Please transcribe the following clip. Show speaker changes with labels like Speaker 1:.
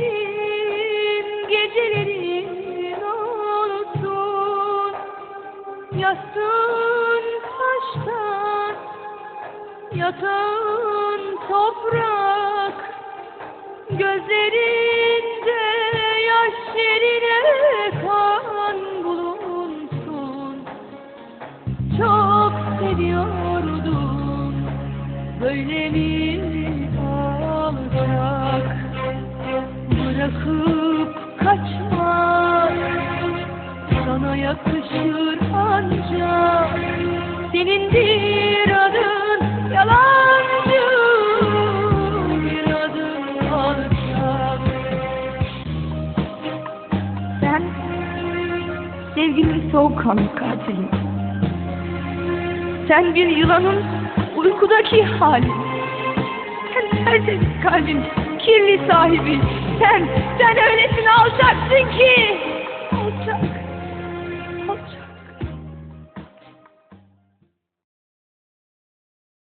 Speaker 1: Gecelerim, gecelerim olsun. Yastığın taştan, yatağın toprak. Gözlerinde yaş yerine kan bulunsun. Çok seviyordum, böyle bir Bırakıp kaçmak Sana yakışır ancak Senindir adın yalancı Bir adın alçak
Speaker 2: Ben sevginin soğukkanlı katilim. Sen bir yılanın uykudaki halin. Sen tertemiz kalbin, kirli sahibi. Sen, sen öylesine alçaksın ki.